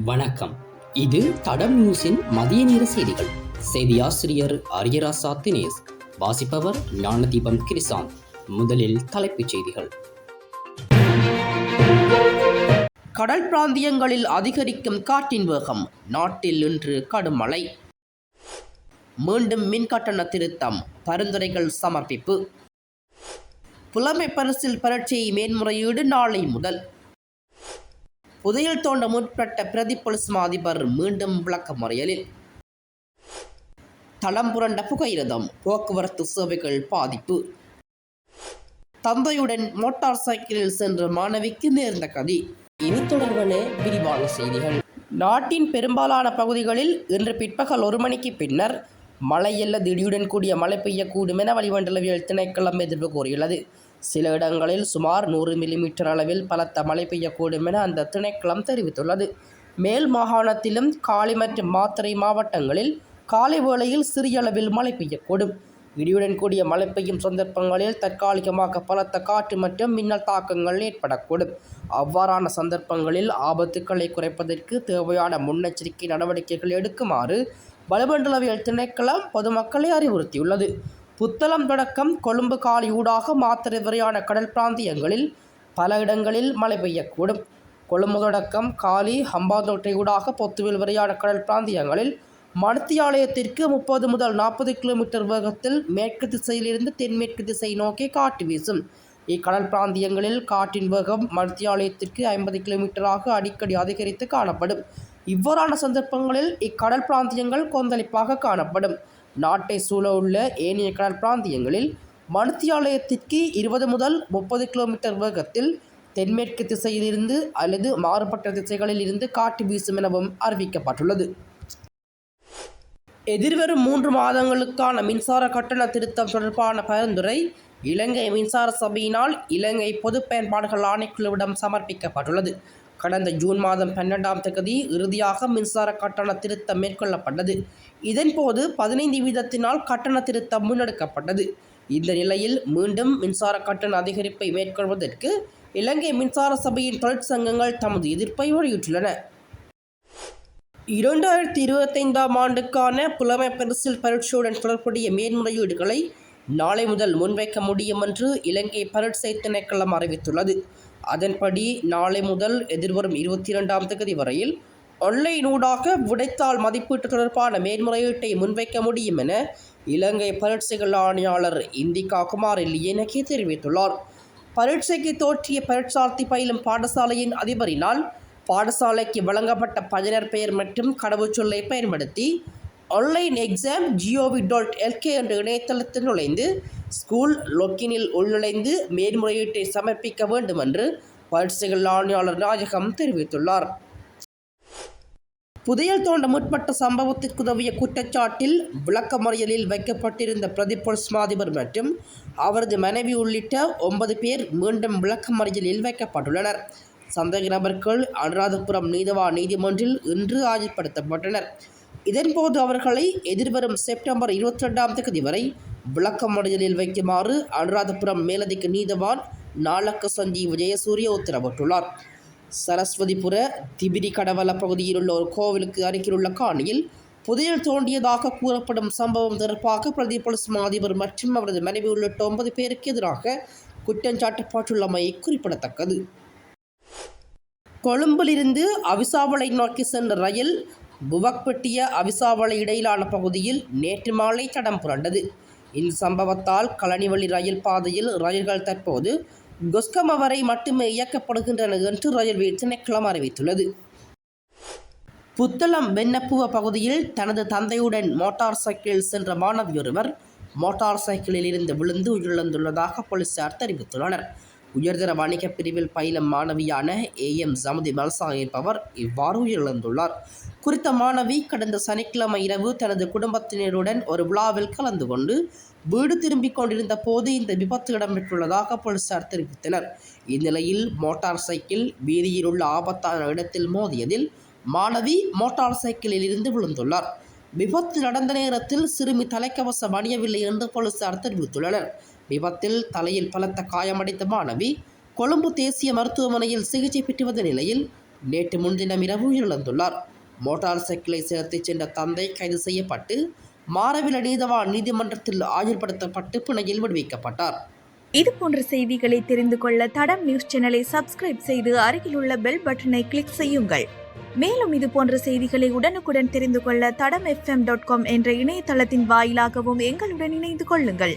வணக்கம். இது தடம் நியூஸின் மதிய நேர செய்திகள். செய்தி ஆசிரியர் அரியராசா தினேஷ் வாசிப்பவர் ஞானதீபம் கிரிசாந்த் முதலில் தலைப்புச் செய்திகள். கடல் பிராந்தியங்களில் அதிகரிக்கும் காற்றின் வேகம் நாட்டில் இன்று கடும் மழை. மீண்டும் மின் கட்டண திருத்தம் பரிந்துரைகள் சமர்ப்பிப்பு. புலமை பரிசில் பரீட்சை மேன்முறையீடு நாளை முதல். புதையல் தோண்ட முற்பட்ட பிரதி போலீஸ் அதிபர் மீண்டும் விளக்க முறையலில். தளம் புரண்ட புகையிரதம் போக்குவரத்து சேவைகள் பாதிப்பு. தந்தையுடன் மோட்டார் சைக்கிளில் சென்ற மாணவிக்கு நேர்ந்த கதி. இனி தொடர்பான விரிவான செய்திகள். நாட்டின் பெரும்பாலான பகுதிகளில் இன்று பிற்பகல் ஒரு மணிக்கு பின்னர் மழை எல்ல இடியுடன் கூடிய மழை பெய்யக்கூடும் என வளிமண்டலவியல் திணைக்களம் எதிர்ப்பு கூறியுள்ளது. சில இடங்களில் சுமார் நூறு மில்லிமீட்டர் அளவில் பலத்த மழை பெய்யக்கூடும் என அந்த திணைக்களம் தெரிவித்துள்ளது. மேல் மாகாணத்திலும் காலி மற்றும் மாத்தறை மாவட்டங்களில் காலை வேளையில் சிறிய அளவில் மழை பெய்யக்கூடும். இடியுடன் கூடிய மழை பெய்யும் சந்தர்ப்பங்களில் தற்காலிகமாக பலத்த காற்று மற்றும் மின்னல் தாக்கங்கள் ஏற்படக்கூடும். அவ்வாறான சந்தர்ப்பங்களில் ஆபத்துக்களை குறைப்பதற்கு தேவையான முன்னெச்சரிக்கை நடவடிக்கைகள் எடுக்குமாறு வளிமண்டலவியல் திணைக்களம் பொதுமக்களை அறிவுறுத்தியுள்ளது. புத்தளம் தொடக்கம் கொழும்பு காலி ஊடாக மாத்திரை வரையான கடல் பிராந்தியங்களில் பல இடங்களில் மழை பெய்யக்கூடும். கொழும்பு தொடக்கம் காலி ஹம்பாந்தோட்டை ஊடாக பொத்துவில் வரையான கடல் பிராந்தியங்களில் மணித்தியாலயத்திற்கு முப்பது முதல் நாற்பது கிலோமீட்டர் வேகத்தில் மேற்கு திசையிலிருந்து தென்மேற்கு திசை நோக்கி காற்று வீசும். இக்கடல் பிராந்தியங்களில் காற்றின் வேகம் மடத்தியாலயத்திற்கு ஐம்பது கிலோமீட்டராக அடிக்கடி அதிகரித்து காணப்படும். இவ்வாறான சந்தர்ப்பங்களில் இக்கடல் பிராந்தியங்கள் கொந்தளிப்பாக காணப்படும். நாட்டை சூழ உள்ள ஏனைய கடல் பிராந்தியங்களில் மனுத்தியாலயத்திற்கு இருபது முதல் முப்பது கிலோமீட்டர் வேகத்தில் தென்மேற்கு திசையிலிருந்து அல்லது மாறுபட்ட திசைகளில் இருந்து காற்று வீசும் எனவும் அறிவிக்கப்பட்டுள்ளது. எதிர்வரும் மூன்று மாதங்களுக்கான மின்சார கட்டண திருத்தம் தொடர்பான பரிந்துரை இலங்கை மின்சார சபையினால் இலங்கை பொது பயன்பாடுகள் ஆணைக்குழுவிடம் சமர்ப்பிக்கப்பட்டுள்ளது. கடந்த ஜூன் மாதம் பன்னெண்டாம் தேதி இறுதியாக மின்சார கட்டண திருத்தம் மேற்கொள்ளப்பட்டது. இதன்போது பதினைந்து வீதத்தினால் கட்டண திருத்தம் முன்னெடுக்கப்பட்டது. இந்த நிலையில் மீண்டும் மின்சார கட்டண அதிகரிப்பை மேற்கொள்வதற்கு இலங்கை மின்சார சபையின் தொழிற்சங்கங்கள் தமது எதிர்ப்பை வெளியிட்டுள்ளன. இரண்டாயிரத்தி இருபத்தைந்தாம் ஆண்டுக்கான புலமை பரிசில் பரீட்சையுடன் தொடர்புடைய மேன்முறையீடுகளை நாளை முதல் முன்வைக்க முடியும் என்று இலங்கை பரீட்சை திணைக்களம் அறிவித்துள்ளது. அதன்படி நாளை முதல் எதிர்வரும் இருபத்தி இரண்டாம் தேதி வரையில் ஆன்லைன் ஊடாக விடைத்தாள் மதிப்பீட்டு தொடர்பான மேன்முறையீட்டை முன்வைக்க முடியும் என இலங்கை பரீட்சைகள் ஆணையாளர் இந்திகா குமார் லியனகி தெரிவித்துள்ளார். பரீட்சைக்கு தோற்றிய பரீட்சார்த்தி பயிலும் பாடசாலையின் அதிபரினால் பாடசாலைக்கு வழங்கப்பட்ட பயனர் பெயர் மற்றும் கடவுச்சொல்லை பயன்படுத்தி online exam G O V dot L K என்ற இணையதளத்தில் நுழைந்து ஸ்கூல் லொக்கினில் உள்நுழைந்து மேல்முறையீட்டை சமர்ப்பிக்க வேண்டும் என்று பயிற்சிகள் ஆணையாளர் நாயகம் தெரிவித்துள்ளார். புதையல் தோண்ட முற்பட்ட சம்பவத்திற்கு உதவிய குற்றச்சாட்டில் விளக்கமறியலில் வைக்கப்பட்டிருந்த பிரதிபொலிஸ்மாதிபர் மற்றும் அவரது மனைவி உள்ளிட்ட ஒன்பது பேர் மீண்டும் விளக்கமறியலில் வைக்கப்பட்டுள்ளனர். சந்தேக நபர்கள் அனுராதபுரம் நீதவா நீதிமன்றில் இன்று ஆஜர்படுத்தப்பட்டனர். இதன்போது அவர்களை எதிர்வரும் செப்டம்பர் இருபத்தி ரெண்டாம் தேதி வரை விளக்கமறியலில் வைக்குமாறு அனுராதபுரம் மேலதிக நீதவான் நாளக்க சஞ்சீவ் ஜெயசூரிய உத்தரவிட்டுள்ளார். சரஸ்வதிபுர திபிரி கடவல பகுதியில் உள்ள ஒரு கோவிலுக்கு அருகிலுள்ள காணியில் புதையல் தோண்டியதாக கூறப்படும் சம்பவம் தொடர்பாக பிரதி போலீஸ் அதிபர் மற்றும் அவரது மனைவி உள்ளிட்ட ஒன்பது பேருக்கு எதிராக குற்றஞ்சாட்டப்பட்டுள்ளமை குறிப்பிடத்தக்கது. கொழும்பிலிருந்து அவிசாவளை நோக்கி சென்ற ரயில் புவக்பெட்டிய அவிசாவளை இடையிலான பகுதியில் நேற்று மாலை தடம் புரண்டது. இந்த சம்பவத்தால் கலனிவழி ரயில் பாதையில் ரயில்கள் தற்போது கொஸ்கம வரை மட்டுமே இயக்கப்படுகின்றன என்று ரயில்வே திணைக்களம் அறிவித்துள்ளது. புத்தளம் வெண்ணப்புவ பகுதியில் தனது தந்தையுடன் மோட்டார் சைக்கிளில் சென்ற மாணவியொருவர் மோட்டார் சைக்கிளில் இருந்து விழுந்து உயிரிழந்துள்ளதாக போலீசார் தெரிவித்துள்ளனர். உயர்தர வணிக பிரிவில் பயிலும் மாணவியான ஏ எம் ஜமதி மல்சா என்பவர் இவ்வாறு உயிரிழந்துள்ளார். குறித்த மாணவி கடந்த சனிக்கிழமை இரவு தனது குடும்பத்தினருடன் ஒரு விழாவில் கலந்து கொண்டு வீடு திரும்பிக் கொண்டிருந்த போது இந்த விபத்து இடம்பெற்றுள்ளதாக போலீசார் தெரிவித்தனர். இந்நிலையில் மோட்டார் சைக்கிள் வீதியில் உள்ள ஆபத்தான இடத்தில் மோதியதில் மாணவி மோட்டார் சைக்கிளில் இருந்து விழுந்துள்ளார். விபத்து நடந்த நேரத்தில் சிறுமி தலைக்கவசம் அணியவில்லை என்று போலீசார் தெரிவித்துள்ளனர். விபத்தில் தலையில் பலத்த காயமடைந்த மாணவி கொழும்பு தேசிய மருத்துவமனையில் சிகிச்சை பெற்று வந்த நிலையில் நேற்று முன்தினம் இரவு உயிரிழந்துள்ளார் மோட்டார் சைக்கிளை செலுத்திச் சென்ற தந்தை கைது செய்யப்பட்டு மாரவில நீதவான் நீதிமன்றத்தில் ஆஜர்படுத்தப்பட்டு பிணையில் விடுவிக்கப்பட்டார். இது போன்ற செய்திகளை தெரிந்து கொள்ள தடம் நியூஸ் சேனலை சப்ஸ்கிரைப் செய்து அருகிலுள்ள பெல் பட்டனை கிளிக் செய்யுங்கள். மேலும் இது போன்ற செய்திகளை உடனுக்குடன் தெரிந்து கொள்ள தடம் எஃப்எம் டாட் காம் என்ற இணையதளத்தின் வாயிலாகவும் எங்களுடன் இணைந்து கொள்ளுங்கள்.